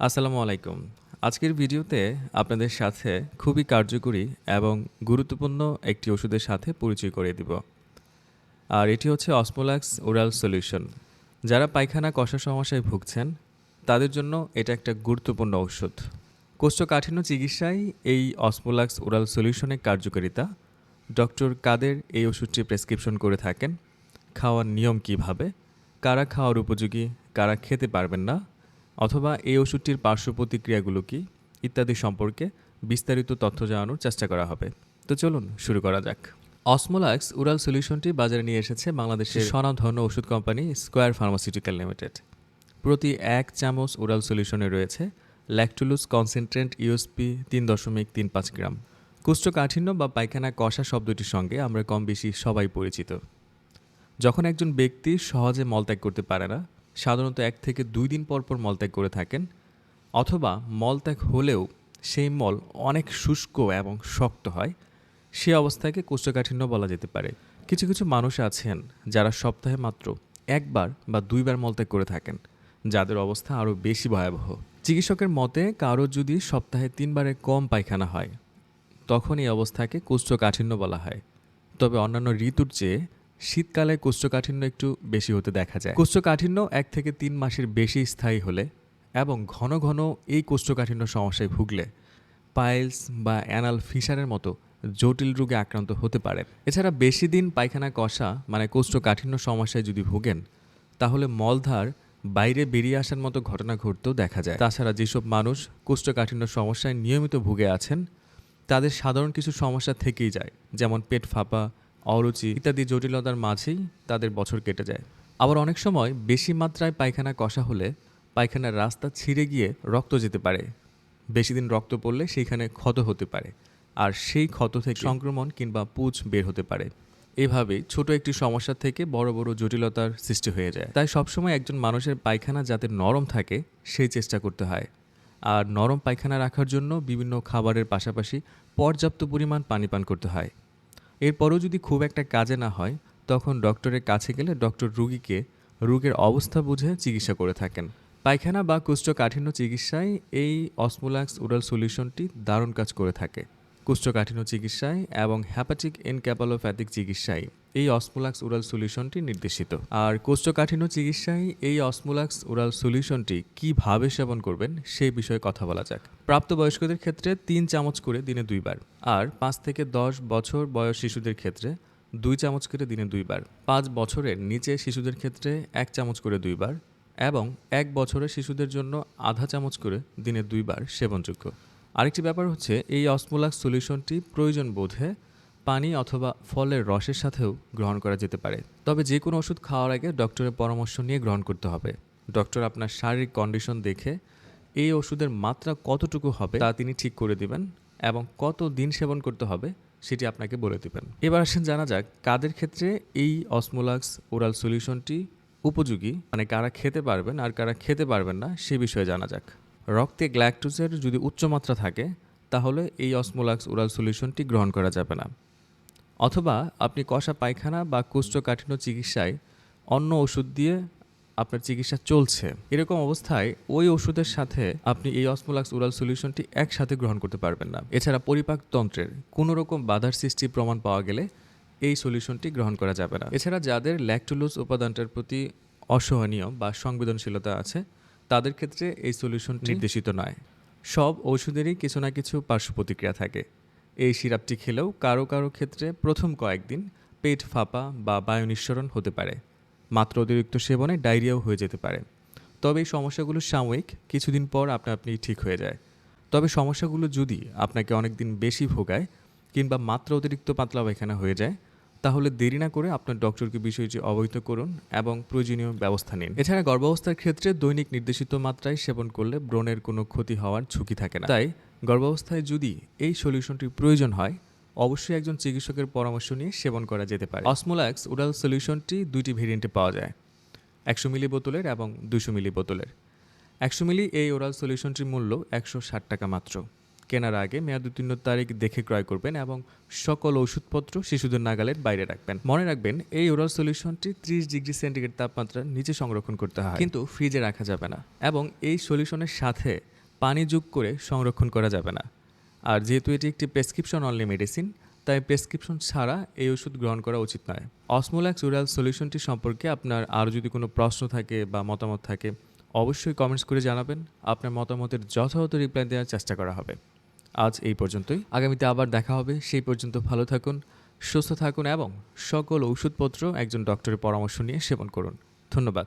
আসসালামু আলাইকুম। আজকের ভিডিওতে আপনাদের সাথে খুবই কার্যকরী এবং গুরুত্বপূর্ণ একটি ওষুধের সাথে পরিচয় করিয়ে দিব। আর এটি হচ্ছে অসমোলাক্স ওরাল সলিউশন। যারা পায়খানা, কষা সমস্যায় ভুগছেন, তাদের জন্য এটা একটা গুরুত্বপূর্ণ ওষুধ। কোষ্ঠকাঠিন্য চিকিৎসায় এই অসমোলাক্স ওরাল সলিউশনের কার্যকারিতা ডক্টর কাদের এই ওষুধটি প্রেসক্রিপশন করে থাকেন, খাওয়ার নিয়ম কীভাবে, কারা খাওয়ার উপযোগী, কারা খেতে পারবেন না অথবা এই ওষুধটির পার্শ্ব প্রতিক্রিয়াগুলো কী, ইত্যাদি সম্পর্কে বিস্তারিত তথ্য জানানোর চেষ্টা করা হবে। তো চলুন শুরু করা যাক। অসমোলাক্স উরাল সলিউশনটি বাজারে নিয়ে এসেছে বাংলাদেশের স্বনামধন্য ওষুধ কোম্পানি স্কোয়ার ফার্মাসিউটিক্যাল লিমিটেড। প্রতি এক চামচ ওরাল সলিউশনে রয়েছে ল্যাকটুলুস কনসেন্ট্রেন্ট ইউএসপি তিন দশমিক তিন পাঁচ গ্রাম। কুষ্ঠকাঠিন্য বা পায়খানা কষা শব্দটির সঙ্গে আমরা কম বেশি সবাই পরিচিত। যখন একজন ব্যক্তি সহজে মলত্যাগ করতে পারে না সাধারণত এক থেকে দুই দিন পর পর মলত্যাগ করে থাকেন, অথবা মলত্যাগ হলেও সেই মল অনেক শুষ্ক এবং শক্ত হয়, সে অবস্থাকে কোষ্ঠকাঠিন্য বলা যেতে পারে। কিছু কিছু মানুষ আছেন যারা সপ্তাহে মাত্র একবার বা দুইবার মলত্যাগ করে থাকেন, যাদের অবস্থা আরও বেশি ভয়াবহ। চিকিৎসকের মতে, কারও যদি সপ্তাহে তিনবারের কম পায়খানা হয়, তখন এই অবস্থাকে কোষ্ঠকাঠিন্য বলা হয়। তবে অন্যান্য ঋতুর চেয়ে শীতকালে কোষ্ঠকাঠিন্য একটু বেশি হতে দেখা যায়। কোষ্ঠকাঠিন্য এক থেকে তিন মাসের বেশি স্থায়ী হলে এবং ঘন ঘন এই কোষ্ঠকাঠিন্য সমস্যায় ভুগলে পাইলস বা অ্যানাল ফিশারের মতো জটিল রোগে আক্রান্ত হতে পারে। এছাড়া বেশি দিন পায়খানা কষা মানে কোষ্ঠকাঠিন্য সমস্যায় যদি ভোগেন, তাহলে মলধার বাইরে বেরিয়ে আসার মতো ঘটনা ঘটতেও দেখা যায়। তাছাড়া যেসব মানুষ কোষ্ঠকাঠিন্য সমস্যায় নিয়মিত ভুগে আছেন, তাদের সাধারণ কিছু সমস্যা থেকেই যায়, যেমন পেট ফাঁপা অরুচি ইত্যাদি জটিলতার মাঝেই তাদের বছর কেটে যায়। আবার অনেক সময় বেশি মাত্রায় পায়খানা কষা হলে পায়খানার রাস্তা ছিঁড়ে গিয়ে রক্ত যেতে পারে। বেশি দিন রক্ত পড়লে সেইখানে ক্ষত হতে পারে আর সেই ক্ষত থেকে সংক্রমণ কিংবা পুঁজ বের হতে পারে। এভাবে ছোট একটি সমস্যা থেকে বড় বড় জটিলতার সৃষ্টি হয়ে যায়। তাই সবসময় একজন মানুষের পায়খানা যাতে নরম থাকে, সেই চেষ্টা করতে হয়। আর নরম পায়খানা রাখার জন্য বিভিন্ন খাবারের পাশাপাশি পর্যাপ্ত পরিমাণ পানি পান করতে হয়। এরপরও যদি খুব একটা কাজে না হয়, তখন ডক্টরের কাছে গেলে ডক্টর রুগীকে রোগের অবস্থা বুঝে চিকিৎসা করে থাকেন। পায়খানা বা কুষ্ঠকাঠিন্য চিকিৎসায় এই অসমোলাক্স ওরাল সলিউশনটি দারুণ কাজ করে থাকে। কোষ্ঠকাঠিন্য চিকিৎসায় এবং হ্যাপাটিক এনক্যাপালোপ্যাথিক চিকিৎসায়। এই অসমোলাক্স ওরাল সলিউশনটি নির্দেশিত। আর কোষ্ঠকাঠিন্য চিকিৎসায় এই অসমোলাক্স ওরাল সলিউশনটি কীভাবে সেবন করবেন সেই বিষয়ে কথা বলা যাক। প্রাপ্তবয়স্কদের ক্ষেত্রে তিন চামচ করে দিনে দুইবার। আর পাঁচ থেকে দশ বছর বয়স শিশুদের ক্ষেত্রে দুই চামচ করে দিনে দুইবার। পাঁচ বছরের নিচে শিশুদের ক্ষেত্রে এক চামচ করে দুইবার এবং এক বছরের শিশুদের জন্য আধা চামচ করে দিনে দুইবার সেবনযোগ্য। আরেকটি ব্যাপার হচ্ছে, এই অসমোলাক্স সলিউশনটি প্রয়োজন বোধে পানি অথবা ফলের রসের সাথেও গ্রহণ করা যেতে পারে। তবে যে কোনো ওষুধ খাওয়ার আগে ডক্টরের পরামর্শ নিয়ে গ্রহণ করতে হবে। ডক্টর আপনার শারীরিক কন্ডিশন দেখে এই ওষুধের মাত্রা কতটুকু হবে তা তিনি ঠিক করে দিবেন এবং কত দিন সেবন করতে হবে সেটি আপনাকে বলে দেবেন। এবার আসেন জানা যাক, কাদের ক্ষেত্রে এই অসমোলাক্স ওরাল সলিউশনটি উপযোগী? মানে কারা খেতে পারবেন আর কারা খেতে পারবেন না, সে বিষয়ে জানা যাক। রক্তে গ্ল্যাকটোজের যদি উচ্চমাত্রা থাকে, তাহলে এই অসমোলাক্স ওরাল সলিউশনটি গ্রহণ করা যাবে না। অথবা আপনি কষা পায়খানা বা কুষ্ঠকাঠিন্য চিকিৎসায় অন্য ওষুধ দিয়ে আপনার চিকিৎসা চলছে। এরকম অবস্থায় ওই ওষুধের সাথে আপনি এই অসমোলাক্স ওরাল সলিউশনটি একসাথে গ্রহণ করতে পারবেন না। এছাড়া পরিপাকতন্ত্রের কোনো রকম বাধার সৃষ্টি প্রমাণ পাওয়া গেলে এই সলিউশনটি গ্রহণ করা যাবে না। এছাড়া যাদের ল্যাকটুলোজ উপাদানটার প্রতি অসহনীয় বা সংবেদনশীলতা আছে তাদের ক্ষেত্রে এই সলিউশন নির্দেশিত নয়। সব ওষুধেরই কিছু না কিছু পার্শ্ব প্রতিক্রিয়া থাকে। এই সিরাপটি খেলেও কারও কারও ক্ষেত্রে প্রথম কয়েকদিন পেট ফাঁপা বা বায়ু নিঃসরণ হতে পারে। মাত্র অতিরিক্ত সেবনে ডায়রিয়াও হয়ে যেতে পারে। তবে এই সমস্যাগুলো সাময়িক কিছুদিন পর আপনা আপনি ঠিক হয়ে যায়। তবে সমস্যাগুলো যদি আপনাকে অনেক দিন বেশি ভোগায় কিংবা মাত্রা অতিরিক্ত পাতলা পায়খানা হয়ে যায় তাহলে দেরি না করে আপনার ডক্টরকে বিষয়টি অবহিত করুন এবং প্রয়োজনীয় ব্যবস্থা নিন। এছাড়া গর্ভাবস্থার ক্ষেত্রে দৈনিক নির্দেশিত মাত্রায় সেবন করলে ব্রণের কোনো ক্ষতি হওয়ার ঝুঁকি থাকে না। তাই গর্ভাবস্থায় যদি এই সলিউশনটির প্রয়োজন হয়, অবশ্যই একজন চিকিৎসকের পরামর্শ নিয়ে সেবন করা যেতে পারে। অসমোলাক্স ওরাল সলিউশনটি দুইটি ভেরিয়েন্টে পাওয়া যায়, একশো মিলি বোতলের এবং দুশো মিলি বোতলের। একশো মিলি এই ওরাল সলিউশনটির মূল্য একশো ষাট টাকা মাত্র। কেনার আগে মেয়াদ উত্তীর্ণ তারিখ দেখে ক্রয় করবেন এবং সকল ওষুধপত্র শিশুদের নাগালের বাইরে রাখবেন। মনে রাখবেন, এই ওরাল সলিউশনটি ত্রিশ ডিগ্রি সেন্টিগ্রেড তাপমাত্রার নিচে সংরক্ষণ করতে হয়। কিন্তু ফ্রিজে রাখা যাবে না এবং এই সলিউশনের সাথে পানি যোগ করে সংরক্ষণ করা যাবে না। আর যেহেতু এটি একটি প্রেসক্রিপশন অনলি মেডিসিন তাই প্রেসক্রিপশন ছাড়া এই ওষুধ গ্রহণ করা উচিত নয়। অসমোল্যাক্স ওরাল সলিউশনটি সম্পর্কে আপনার আরও যদি কোনো প্রশ্ন থাকে বা মতামত থাকে, অবশ্যই কমেন্টস করে জানাবেন। আপনার মতামতের যথাযথ রিপ্লাই দেওয়ার চেষ্টা করা হবে। আজ এই পর্যন্তই। আগামীতে আবার দেখা হবে। সেই পর্যন্ত ভালো থাকুন, সুস্থ থাকুন এবং সকল ওষুধপত্র একজন ডক্টরের পরামর্শ নিয়ে সেবন করুন। ধন্যবাদ।